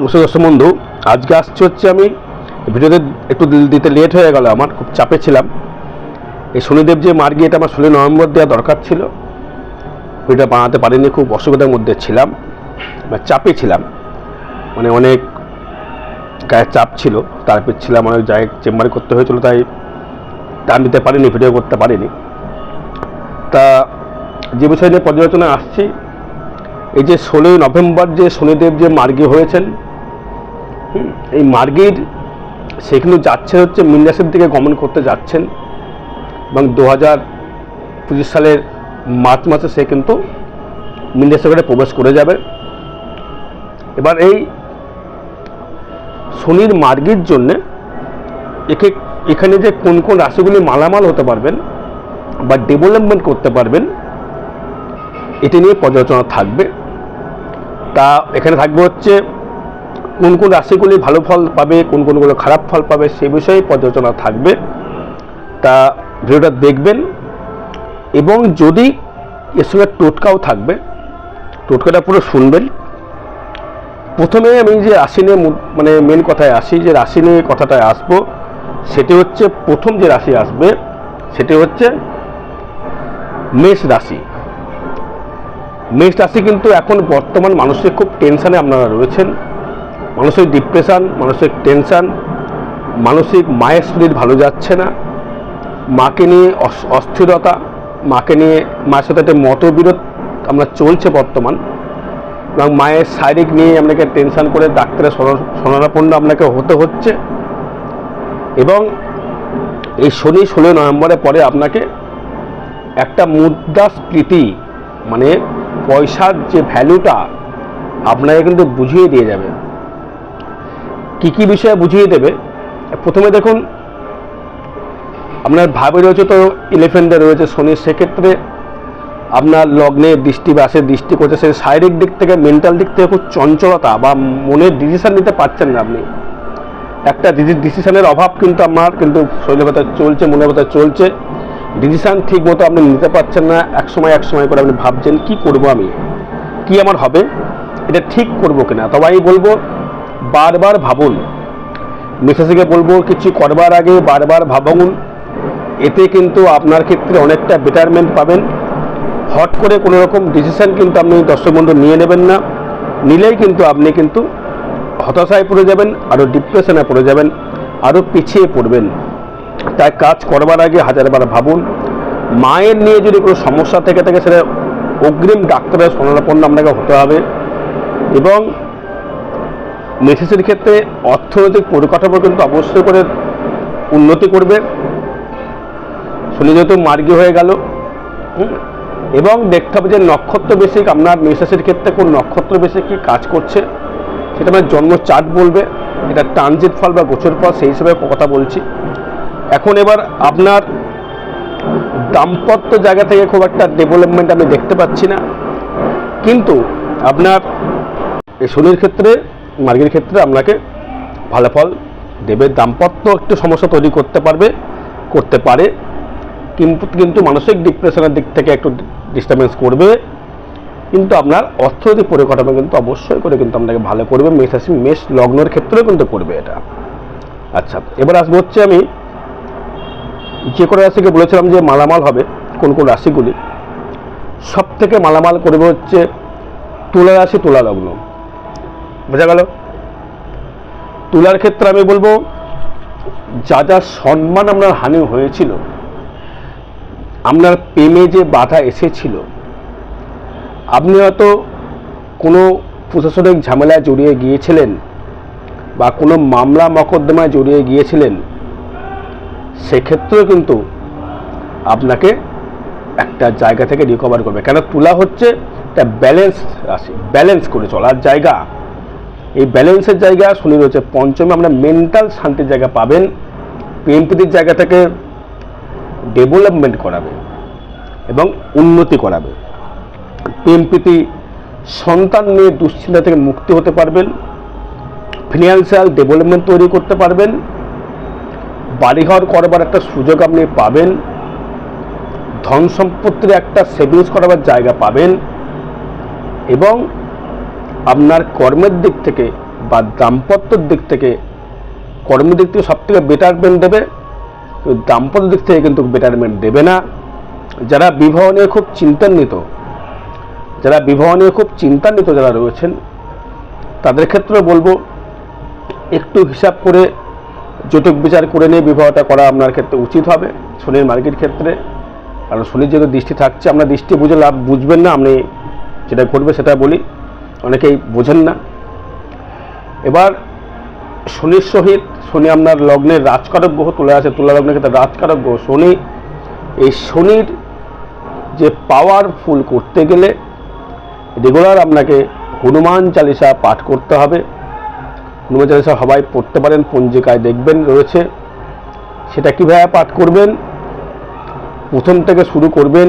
দর্শক বন্ধু আজকে আসছে হচ্ছে আমি, ভিডিওতে একটু দিতে লেট হয়ে গেল আমার, খুব চাপে ছিলাম। এই শনিদেব যে মার্গি এটা আমার ষোলো নভেম্বর দেওয়া দরকার ছিল ভিডিওটা বানাতে পারিনি, খুব অসুবিধার মধ্যে ছিলাম, বা চাপে ছিলাম। মানে অনেক গায়ে চাপ ছিল, তারপর ছিলাম, অনেক জায়গায় চেম্বারে করতে হয়েছিল, তাই টান দিতে পারিনি ভিডিও করতে পারিনি। তা যে বিষয় নিয়ে পর্যালোচনা আসছি, এই যে ষোলোই নভেম্বর যে শনিদেব যে মার্গী হয়েছেন এই মার্গীর সে কিন্তু যাচ্ছে হচ্ছে মিন্দাসের দিকে গমন করতে যাচ্ছেন এবং দু হাজার পঁচিশ সালের মার্চ মাসে সে কিন্তু মিন্দাসের প্রবেশ করে যাবে। এবার এই শনির মার্গির জন্যে একে এখানে যে কোন কোন রাশিগুলি মালামাল হতে পারবেন বা ডেভেলপমেন্ট করতে পারবেন, এটি নিয়ে পর্যালোচনা থাকবে। তা এখানে থাকবে হচ্ছে কোন কোন রাশিগুলি ভালো ফল পাবে, কোন কোনগুলো খারাপ ফল পাবে, সে বিষয়ে পর্যালোচনা থাকবে। তা ভিডিওটা দেখবেন। এবং যদি এর সঙ্গে টোটকাও থাকবে, টোটকাটা পুরো শুনবেন। প্রথমে আমি যে রাশি নিয়ে মানে মেন কথায় আসি, যে রাশি নিয়ে কথাটায় আসব, সেটি হচ্ছে প্রথম যে রাশি আসবে, সেটি হচ্ছে মেষ রাশি। মেষ রাশি কিন্তু এখন বর্তমান মানুষের খুব টেনশানে আপনারা রয়েছেন। মানসিক ডিপ্রেশান মানসিক টেনশান মানসিক মায়ের শরীর ভালো যাচ্ছে না। মাকে নিয়ে অস্থিরতা, মাকে নিয়ে মায়ের সাথে একটা মতবিরোধ আমরা চলছে বর্তমান। এবং মায়ের শারীরিক নিয়ে আপনাকে টেনশান করে ডাক্তারের শরণ- শরণাপন্ন আপনাকে হতে হচ্ছে। এবং এই শনি ষোলো নভেম্বরের পরে আপনাকে একটা মুদ্রাস্ফীতি মানে পয়সার যে ভ্যালুটা আপনাকে কিন্তু বুঝিয়ে দিয়ে যাবে। কি কি বিষয়ে বুঝিয়ে দেবে? প্রথমে দেখুন, আপনার ভাবে রয়েছে তো ইলেভেন্টে রয়েছে শনির সেক্ষেত্রে আপনার লগ্নে দৃষ্টি বা সে দৃষ্টি করছে, সে শারীরিক দিক থেকে মেন্টাল দিক থেকে খুব চঞ্চলতা বা মনের ডিসিশান নিতে পারছেন না আপনি। একটা ডিসিশানের অভাব কিন্তু আমার, কিন্তু শরীরের ভেতর চলছে, মনের ভেতর চলছে। ডিসিশান ঠিক মতো আপনি নিতে পারছেন না এক সময় এক সময় করে আপনি ভাবছেন, কি করব আমি? কি আমার হবে? এটা ঠিক করব কিনা? তবে আমি বলব বারবার ভাবুন। মিসেসকে বলব, কিছু করবার আগে বারবার ভাবুন। এতে কিন্তু আপনার ক্ষেত্রে অনেকটা বেটারমেন্ট পাবেন। হট করে কোনো রকম ডিসিশন কিন্তু আপনি দর্শক বন্ধু নিয়ে নেবেন না। নিলেই কিন্তু আপনি কিন্তু হতাশায় পড়ে যাবেন আরও ডিপ্রেশনে পড়ে যাবেন আরও পিছিয়ে পড়বেন। তাই কাজ করবার আগে হাজারবার ভাবুন। মায়ের নিয়ে যদি কোনো সমস্যা থেকে থাকে, সেটা অগ্রিম ডাক্তারের শরণাপন্ন আপনাকে হতে হবে। এবং মেসেজের ক্ষেত্রে অর্থনৈতিক পরিকাঠামো কিন্তু অবশ্যই করে উন্নতি করবে। শনি যেহেতু মার্গী হয়ে গেল। এবং দেখতে হবে যে নক্ষত্র বেসিক আপনার মেসেজের ক্ষেত্রে কোন নক্ষত্র বেসিক কি কাজ করছে, সেটা আমার জন্ম চার্ট বলবে। এটা ট্রানজিট ফল বা গোচর ফল, সেই হিসেবে কথা বলছি। এখন এবার আপনার দাম্পত্য জায়গা থেকে খুব একটা ডেভেলপমেন্ট আমি দেখতে পাচ্ছি না। কিন্তু আপনার শনির ক্ষেত্রে মার্গের ক্ষেত্রে আপনাকে ভালো ফল দেবে, দাম্পত্য একটু সমস্যা তৈরি করতে পারবে, করতে পারে। কিন্তু কিন্তু মানসিক ডিপ্রেশনের দিক থেকে একটু ডিস্টারবেন্স করবে। কিন্তু আপনার অর্থনৈতিক পরিকাঠামো কিন্তু অবশ্যই করে কিন্তু আপনাকে ভালো করবে। মেষ রাশি, মেষ লগ্নের ক্ষেত্রেও কিন্তু করবে এটা। আচ্ছা এবার আসব হচ্ছে আমি যে কোনো রাশিকে বলেছিলাম যে মালামাল হবে, কোন কোন রাশিগুলি। সব থেকে মালামাল করবে হচ্ছে তুলা রাশি, তুলা লগ্ন। বোঝা গেল? তুলার ক্ষেত্রে আমি বলব, যা যা সম্মান আপনার হানি হয়েছিল, আপনার প্রেমে যে বাধা এসেছিল, আপনি হয়তো কোনো প্রশাসনিক ঝামেলায় জড়িয়ে গিয়েছিলেন বা কোনো মামলা মকদ্দমায় জড়িয়ে গিয়েছিলেন, সেক্ষেত্রেও কিন্তু আপনাকে একটা জায়গা থেকে রিকভার করবে। কেন? তুলা হচ্ছে একটা ব্যালেন্স রাশি ব্যালেন্স করে চলার জায়গা। এই ব্যালেন্সের জায়গা, শুনি রয়েছে পঞ্চমে, আমরা মেন্টাল শান্তির জায়গা পাবেন। প্রেম প্রীতির জায়গা ডেভেলপমেন্ট করাবে এবং উন্নতি করাবে। প্রেম প্রীতি সন্তান নিয়ে দুশ্চিন্তা থেকে মুক্তি হতে পারবেন ফিনান্সিয়াল ডেভেলপমেন্ট তৈরি করতে পারবেন, বাড়িঘর করবার একটা সুযোগ আপনি পাবেন ধন সম্পত্তির একটা সেভিংস করাবার জায়গা পাবেন এবং আপনার কর্মের দিক থেকে বা দাম্পত্যর দিক থেকে কর্মের দিক থেকে সব থেকে বেটারমেন্ট দেবে দাম্পত্য দিক থেকে কিন্তু বেটারমেন্ট দেবে না। যারা বিবাহ নিয়ে খুব চিন্তান্বিত, যারা বিবাহ নিয়ে খুব চিন্তান্বিত যারা রয়েছেন, তাদের ক্ষেত্রে বলব, একটু হিসাব করে জটিক বিচার করে নিয়ে বিবাহটা করা আপনার ক্ষেত্রে উচিত হবে শনির মার্গের ক্ষেত্রে। কারণ শনির যেহেতু দৃষ্টি থাকছে, আমরা দৃষ্টি বুঝে লাভ, বুঝবেন না, আপনি যেটা ঘটবে সেটা বলি। অনেকেই বোঝেন না। এবার শনির সহিত শনি আপনার লগ্নের রাজকারক গ্রহ তুলে আছে, তুলা লগ্নের ক্ষেত্রে রাজকারক গ্রহ শনি। এই শনির যে পাওয়ারফুল করতে গেলে রেগুলার আপনাকে হনুমান চালিসা পাঠ করতে হবে। হনুমান চালিসা সবাই পড়তে পারেন, পঞ্জিকায় দেখবেন, রয়েছে। সেটা কীভাবে পাঠ করবেন? প্রথম থেকে শুরু করবেন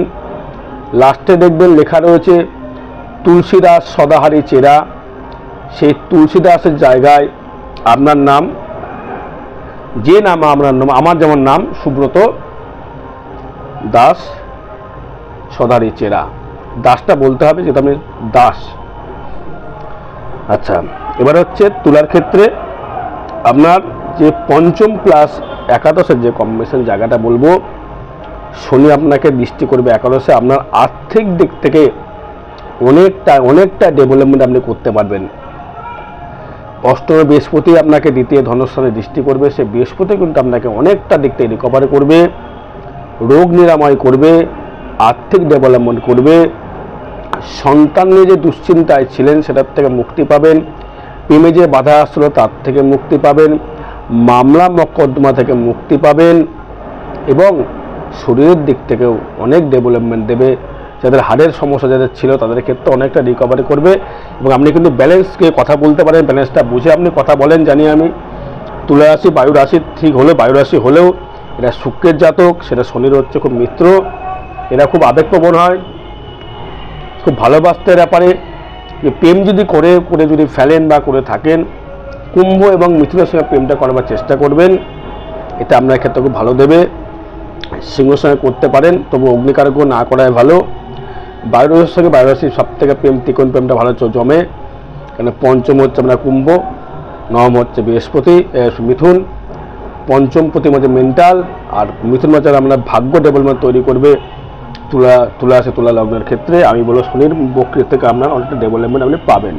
লাস্টে দেখবেন লেখা রয়েছে তুলসীদাস সদাহারি চেরা। সেই তুলসীদাসের জায়গায় আপনার নাম, যে নাম আপনার নাম, আমার যেমন নাম, সুব্রত দাস সদারি চেরা। দাসটা বলতে হবে যেটা আমি দাস। আচ্ছা এবার হচ্ছে তুলার ক্ষেত্রে আপনার যে পঞ্চম প্লাস একাদশের যে কম্বিনেশন জায়গাটা বলব, শনি আপনাকে দৃষ্টি করবে একাদশে, আপনার আর্থিক দিক থেকে অনেকটা অনেকটা ডেভেলপমেন্ট আপনি করতে পারবেন। অষ্টম, বৃহস্পতি আপনাকে দ্বিতীয় ধনস্থানে দৃষ্টি করবে, সে বৃহস্পতি কিন্তু আপনাকে অনেকটা দিক থেকে রিকভার করবে, রোগ নিরাময় করবে, আর্থিক ডেভেলপমেন্ট করবে, সন্তান নিয়ে যে দুশ্চিন্তায় ছিলেন সেটার থেকে মুক্তি পাবেন, প্রেমে যে বাধা আসলো তার থেকে মুক্তি পাবেন, মামলা মকদ্দমা থেকে মুক্তি পাবেন এবং শরীরের দিক থেকেও অনেক ডেভেলপমেন্ট দেবে। যাদের হাড়ের সমস্যা যাদের ছিল তাদের ক্ষেত্রে অনেকটা রিকভারি করবে। এবং আপনি কিন্তু ব্যালেন্সকে কথা বলতে পারেন ব্যালেন্সটা বুঝে আপনি কথা বলেন জানি আমি তুলা রাশি, বায়ু রাশি ঠিক হলেও বায়ু রাশি হলেও এটা শুক্রের জাতক, সেটা শনির হচ্ছে খুব মিত্র, এরা খুব আবেগপ্রবণ হয়, খুব ভালোবাসতে এরা পারে যে প্রেম যদি করে করে যদি ফেলেন বা করে থাকেন, কুম্ভ এবং মিথুনের সঙ্গে প্রেমটা করবার চেষ্টা করবেন, এটা আপনার ক্ষেত্রে খুব ভালো দেবে। সিংহের সঙ্গে করতে পারেন তবু অগ্নিকারক না করাই ভালো। বায়ুরাশির সঙ্গে বায়ুরাশির সব থেকে প্রেম ত্রিকোণ প্রেমটা ভালো জমে। কেন পঞ্চম হচ্ছে আপনার কুম্ভ, নবম হচ্ছে বৃহস্পতি মিথুন। পঞ্চম প্রতি মধ্যে মেন্টাল, আর মিথুন মাচার আপনার ভাগ্য ডেভেলপমেন্ট তৈরি করবে, তুলা তুলা আছে তুলা লগ্নের ক্ষেত্রে, আমি বলব শনির বক্রির থেকে আপনার অনেকটা ডেভেলপমেন্ট আপনি পাবেন।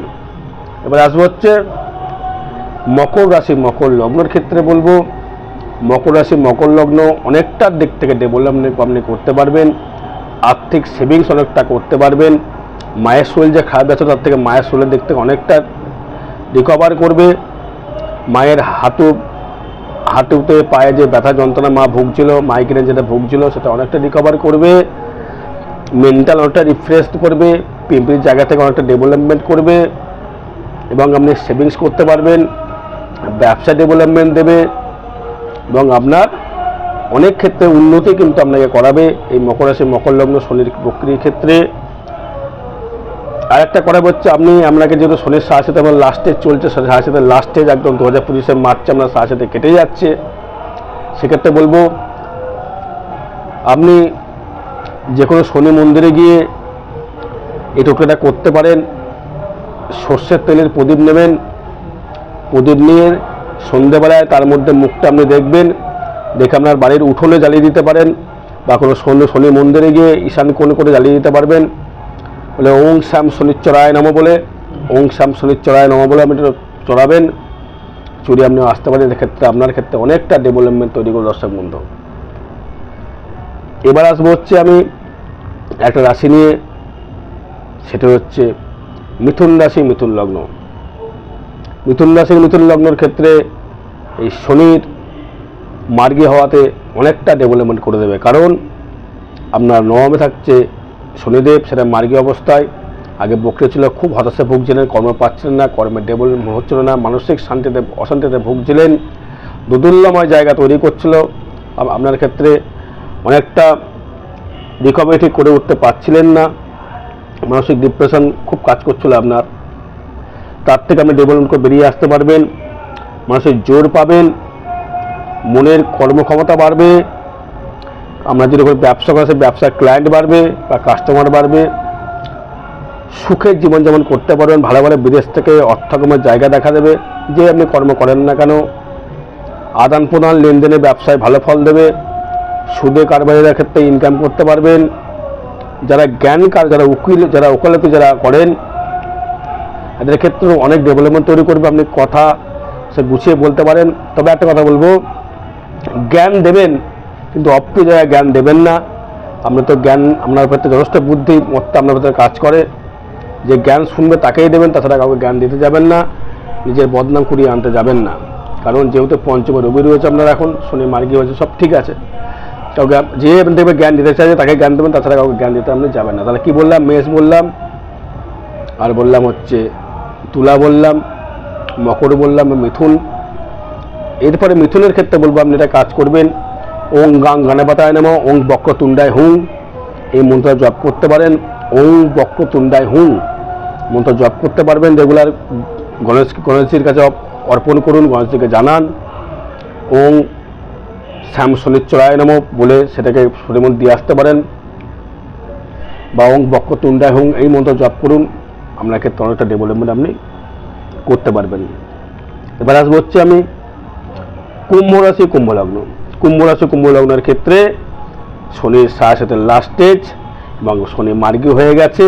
এবার আসব হচ্ছে মকর রাশি, মকর লগ্নের ক্ষেত্রে বলব। মকর রাশি, মকর লগ্ন অনেকটা দিক থেকে ডেভেলপমেন্ট আপনি করতে পারবেন। আর্থিক সেভিংস অনেকটা করতে পারবেন। মায়ের শরীর যে খারাপ আছে, তার থেকে মায়ের শরীরের দিক থেকে অনেকটা রিকভার করবে। মায়ের হাঁটু, হাঁটুতে পায়ে যে ব্যথা যন্ত্রণা মা ভুগছিল মাইগ্রেন যেটা ভুগছিল, সেটা অনেকটা রিকভার করবে। মেন্টাল অনেকটা রিফ্রেশ করবে পিম্পির জায়গা থেকে অনেকটা ডেভেলপমেন্ট করবে এবং আপনি সেভিংস করতে পারবেন। ব্যবসা ডেভেলপমেন্ট দেবে এবং আপনার অনেক ক্ষেত্রে উন্নতি কিন্তু আপনাকে করাবে এই মকর রাশি, মকর লগ্ন, শনির প্রক্রিয়ার ক্ষেত্রে। আরেকটা করা হচ্ছে আপনি, আপনাকে যেহেতু শনির সাথে আমার লাস্টে চলছে সাথে লাস্টে একদম দু হাজার পঁচিশে মার্চে আপনার সাথে কেটে যাচ্ছে। সেক্ষেত্রে বলব, আপনি যে কোনো শনি মন্দিরে গিয়ে এই টোকেটা করতে পারেন। সর্ষের তেলের প্রদীপ নেবেন। প্রদীপ নিয়ে সন্ধেবেলায় তার মধ্যে মুখটা আপনি দেখবেন। দেখে আপনার বাড়ির উঠোনে জ্বালিয়ে দিতে পারেন বা কোনো শনি শনি মন্দিরে গিয়ে ঈশান কোণ করে জ্বালিয়ে দিতে পারবেন। বলে ওং শ্যাম শনিশ্চরায় নম বলে, ওং শ্যাম শনিশ্চরায় নম বলে আপনি চড়াবেন। চুরি আপনি আসতে পারেন, এক্ষেত্রে আপনার ক্ষেত্রে অনেকটা ডেভেলপমেন্ট তৈরি করে দর্শক বন্ধু। এবার আসব হচ্ছে আমি একটা রাশি নিয়ে, সেটা হচ্ছে মিথুন রাশি, মিথুন লগ্ন। মিথুন রাশি, মিথুন লগ্নের ক্ষেত্রে এই শনির মার্গী হওয়াতে অনেকটা ডেভেলপমেন্ট করে দেবে। কারণ আপনার নবমে থাকছে শনিদেব, সেটা মার্গী অবস্থায়। আগে বকরে ছিল, খুব হতাশে ভুগছিলেন, কর্ম পাচ্ছিলেন না কর্মের ডেভেলপমেন্ট হচ্ছিল না, মানসিক শান্তিতে, অশান্তিতে ভুগছিলেন। দুদুল্যময় জায়গা তৈরি করছিল। আপনার ক্ষেত্রে অনেকটা রিকভারি করে উঠতে পারছিলেন না। মানসিক ডিপ্রেশন খুব কাজ করছিল আপনার। তার থেকে আপনি ডেভেলপমেন্ট করে বেরিয়ে আসতে পারবেন। মানুষের জোর পাবেন। মনের কর্মক্ষমতা বাড়বে, আমরা যেরকম ব্যবসা করা, সেই ব্যবসার ক্লায়েন্ট বাড়বে বা কাস্টমার বাড়বে সুখের জীবনযাপন করতে পারবেন, ভালো ভালো বিদেশ থেকে অর্থগমের জায়গা দেখা দেবে, যে আপনি কর্ম করেন না কেন। আদান প্রদান লেনদেনে ব্যবসায় ভালো ফল দেবে, সুদে কারবারিদের ক্ষেত্রে ইনকাম করতে পারবেন। যারা জ্ঞান কার, যারা উকিল, যারা ওকালতি যারা করেন, এদের ক্ষেত্রে অনেক ডেভেলপমেন্ট তৈরি করবে, আপনি কথা সে গুছিয়ে বলতে পারেন। তবে একটা কথা বলব জ্ঞান দেবেন, কিন্তু অপ্রিয় জায়গায় জ্ঞান দেবেন না। আপনি তো জ্ঞান, আপনার ভেতরে যথেষ্ট বুদ্ধি, মত্তা আপনার ভেতরে কাজ করে। যে জ্ঞান শুনবে তাকেই দেবেন, তাছাড়া কাউকে জ্ঞান দিতে যাবেন না, নিজের বদনাম কুড়িয়ে আনতে যাবেন না। কারণ যেহেতু পঞ্চম রবি রয়েছে আপনার এখন, শনি, মার্গি হয়েছে সব ঠিক আছে। কাউকে যে দেখবে জ্ঞান দিতে চাইছে, তাকে জ্ঞান দেবেন, তাছাড়া কাউকে জ্ঞান দিতে আপনি যাবেন না। তাহলে কী বললাম? মেষ বললাম, আর বললাম হচ্ছে তুলা বললাম, মকর বললাম মিথুন। এরপরে মিথুনের ক্ষেত্রে বলব আপনি এটা কাজ করবেন। ওং গাং গানে পাতায় নামো, ওং বক্র তুণ্ডায় হুং। এই মন্ত্র জপ করতে পারেন। ওং বক্র তুণ্ডায় হুং। মন্ত্র জপ করতে পারবেন। রেগুলার গণেশ, গণেশজির কাছে অর্পণ করুন, গণেশজিকে জানান। ওং শ্যাম শনিশ্চরায় নম বলে সেটাকে শরীর দিয়ে আসতে পারেন। বা ওং বক্র তুণ্ডায় হুং, এই মন্ত্র জপ করুন। আপনাকে অনেকটা ডেভেলপমেন্ট আপনি করতে পারবেন। এবার আসব হচ্ছে আমি কুম্ভ রাশি, কুম্ভ লগ্ন। কুম্ভ রাশি, কুম্ভ লগ্নের ক্ষেত্রে শনির সাথে লাস্ট স্টেজ এবং শনি মার্গী হয়ে গেছে।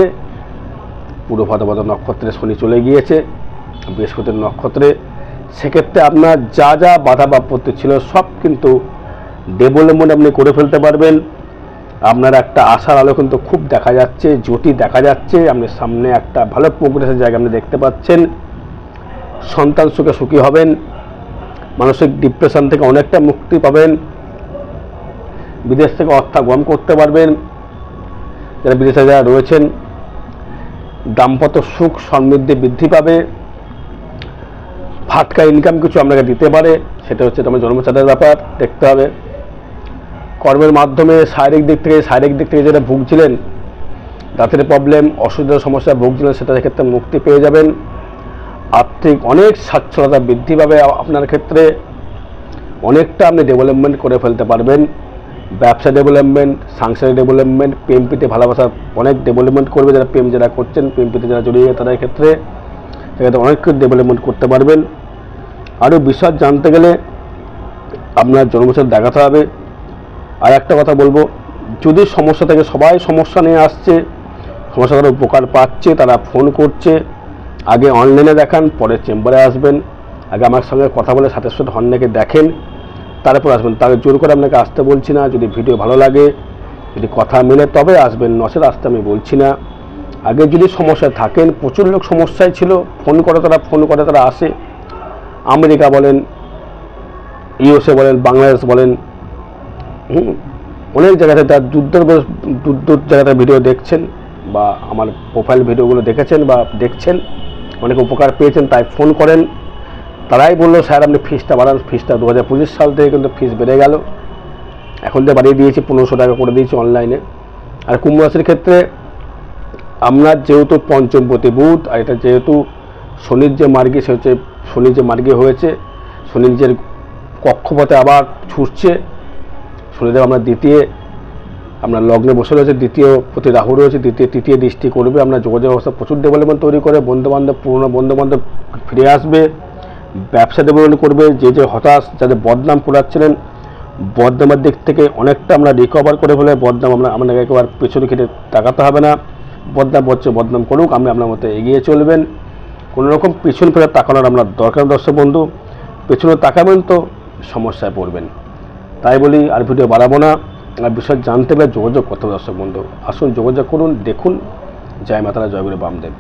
পুরো ভাদ্রপদ নক্ষত্রে শনি চলে গিয়েছে, বৃহস্পতির নক্ষত্রে। সেক্ষেত্রে আপনার যা যা বাধা বাপত্তি ছিল সব কিন্তু ডেভেলপমেন্ট আপনি করে ফেলতে পারবেন। আপনার একটা আশার আলো কিন্তু খুব দেখা যাচ্ছে, জ্যোতি দেখা যাচ্ছে। আপনি সামনে একটা ভালো প্রোগ্রেসের জায়গা আপনি দেখতে পাচ্ছেন। সন্তান সুখে সুখী হবেন। মানসিক ডিপ্রেশন থেকে অনেকটা মুক্তি পাবেন। বিদেশ থেকে অর্থাগম করতে পারবেন। যারা বিদেশে যারা রয়েছেন, দাম্পত্য সুখ সমৃদ্ধি বৃদ্ধি পাবে। ফাটকা ইনকাম কিছু আপনাকে দিতে পারে, সেটা হচ্ছে তোমার জন্মচাটের ব্যাপার, দেখতে হবে। কর্মের মাধ্যমে শারীরিক দিক থেকে, শারীরিক দিক থেকে যেটা ভুগছিলেন, দাঁতের প্রবলেম অসুবিধার সমস্যা ভুগছিলেন সেটার ক্ষেত্রে মুক্তি পেয়ে যাবেন। আর্থিক অনেক সচ্ছলতা বৃদ্ধি পাবে আপনার ক্ষেত্রে। অনেকটা আপনি ডেভেলপমেন্ট করে ফেলতে পারবেন। ব্যবসা ডেভেলপমেন্ট সাংসারিক ডেভেলপমেন্ট পিএমপিতে ভালোবাসা অনেক ডেভেলপমেন্ট করবে যারা প্রেম যারা করছেন পিএমপিতে যারা জড়িয়ে তাদের ক্ষেত্রে। সেক্ষেত্রে অনেক ডেভেলপমেন্ট করতে পারবেন। আরও বিশদ জানতে গেলে আপনার জন্মসাথে দেখাতে হবে। আর একটা কথা বলব, যদি সমস্যা থেকে সবাই সমস্যা নিয়ে আসছে, সমস্যা তারা উপকার পাচ্ছে, তারা ফোন করছে আগে অনলাইনে দেখান পরে চেম্বারে আসবেন। আগে আমার সঙ্গে কথা বলে সাথে সাথে হন্যাকে দেখেন, তারপর আসবেন। তাকে জোর করে আপনাকে আসতে বলছি না, যদি ভিডিও ভালো লাগে, যদি কথা মেলে, তবে আসবেন। নচেত আসতে আমি বলছি না। আগে যদি সমস্যায় থাকেন, প্রচুর লোক সমস্যায় ছিল ফোন করে তারা ফোন করে তারা আসে। আমেরিকা বলেন ইউএসএ বলেন, বাংলাদেশ বলেন, হুম, অনেক জায়গাতে তার বয়স- দূর দূর জায়গাতে ভিডিও দেখছেন, বা আমার প্রোফাইল ভিডিওগুলো দেখেছেন বা দেখছেন। অনেক উপকার পেয়েছেন, তাই ফোন করেন। তারাই বলল, স্যার, আপনি ফিসটা বাড়ান ফিসটা দু হাজার পঁচিশ সাল থেকে কিন্তু ফিস বেড়ে গেল। এখন তো বাড়িয়ে দিয়েছি, পনেরোশো টাকা করে দিয়েছি অনলাইনে। আর কুম্ভ রাশির ক্ষেত্রে আপনার যেহেতু পঞ্চমপতি বুধ আর এটা যেহেতু শনির যে মার্গে, সে হচ্ছে শনির যে মার্গে হয়েছে, শনির যে কক্ষপথে আবার ছুটছে, শনিদেব আমরা দ্বিতীয় আপনার লগ্নে বসে রয়েছে, দ্বিতীয় প্রতি রাহু রয়েছে, দ্বিতীয়, তৃতীয় দৃষ্টি করবে আপনার যোগাযোগ ব্যবস্থা প্রচুর ডেভেলপমেন্ট তৈরি করে, বন্ধুবান্ধব, পুরনো বন্ধুবান্ধব ফিরে আসবে, ব্যবসা ডেভেলপমেন্ট করবে, যে যে হতাশ, যাদের বদনাম কুড়াচ্ছিলেন বদনামের দিক থেকে অনেকটা আমরা রিকভার করে ফেলে, বদনাম আমরা আপনাকে একবার পেছনে খেটে তাকাতে হবে না, বদনাম হচ্ছে, বদনাম করুক, আপনি আপনার মতো এগিয়ে চলবেন কোনো রকম পেছন ফেরত তাকানোর আপনার দরকার দর্শক বন্ধু, পেছনে তাকাবেন তো সমস্যায় পড়বেন। তাই বলি, আর ভিডিও বাড়াবো না। বিষয় জানতে হবে যোগাযোগ করতে হবে দর্শক বন্ধু। আসুন যোগাযোগ করুন, দেখুন। জয় মাতারা, জয় গুরু বামদেব।